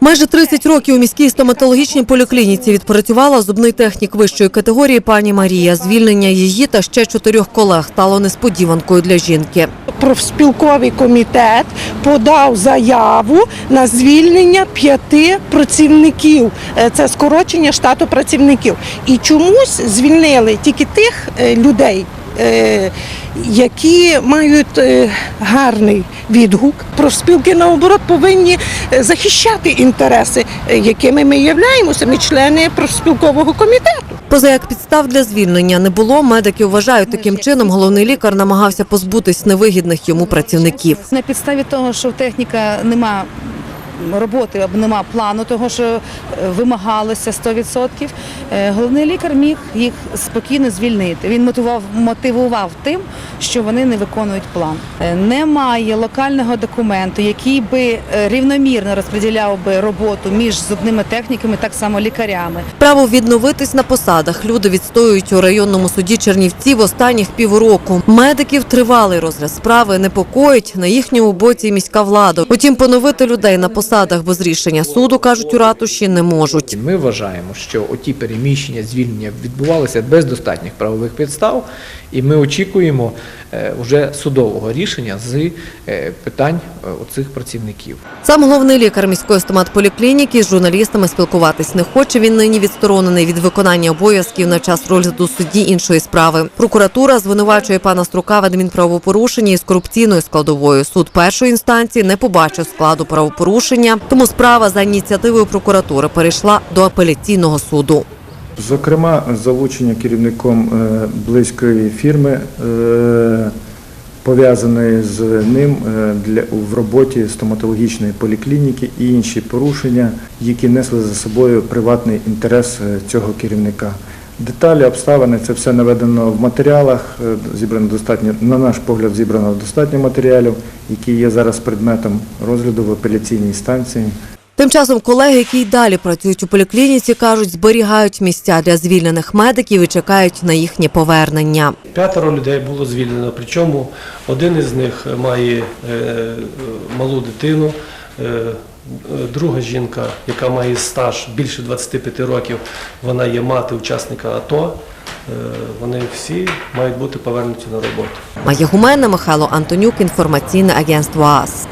Майже 30 років у міській стоматологічній поліклініці відпрацювала зубний технік вищої категорії пані Марія. Звільнення її та ще чотирьох колег стало несподіванкою для жінки. профспілковий комітет подав заяву на звільнення п'яти працівників. Е, Це скорочення штату працівників. І чомусь звільнили тільки тих е, людей. Е, Які мають е, гарний відгук, профспілки наоборот повинні е, захищати інтереси, якими ми являємося, ми члени профспілкового комітету. Поза як підстав для звільнення не було, медики вважають таким чином. Головний лікар намагався позбутись невигідних йому працівників. На підставі того, що в техніка нема роботи нема плану того, що е, вимагалося 100%, е, головний лікар міг їх спокійно звільнити. Він мотивував, мотивував тим, що вони не виконують план. Е, Немає локального документу, який би рівномірно розподіляв би роботу між зубними техніками, так само лікарями. Право відновитись на посадах люди відстоюють у районному суді Чернівців останніх півроку. Медиків тривалий розгляд справи непокоїть на їхньому боці міська влада. Утім, поновити людей на посадах без рішення суду кажуть у ратуші не можуть. Ми вважаємо, що оті переміщення, звільнення відбувалися без достатніх правових підстав, і ми очікуємо е, вже судового рішення з е, питань е, оцих працівників. Сам головний лікар міської стоматполіклініки з журналістами спілкуватись не хоче. Він нині відсторонений від виконання обов'язків на час розгляду судді іншої справи. Прокуратура звинувачує пана Струка в адмінправопорушенні із корупційною складовою. Суд першої інстанції не побачив складу правопорушення, тому справа за ініціативою прокуратури перейшла до апеляційного суду. Зокрема, залучення керівником е, близької фірми, е, пов'язаної з ним е, в роботі стоматологічної поліклініки і інші порушення, які несли за собою приватний інтерес цього керівника. Деталі, обставини, це все наведено в матеріалах. е, Зібрано достатньо, на наш погляд, зібрано достатньо матеріалів, які є зараз предметом розгляду в апеляційній станції. Тим часом колеги, які й далі працюють у поліклініці, кажуть, зберігають місця для звільнених медиків і чекають на їхнє повернення. П'ятеро людей було звільнено, причому один із них має е, малу дитину, е, е, друга жінка, яка має стаж більше 25 років, вона є мати учасника АТО. Е, Вони всі мають бути повернуті на роботу. Має гумена Михайло Антонюк, інформаційне агентство АС.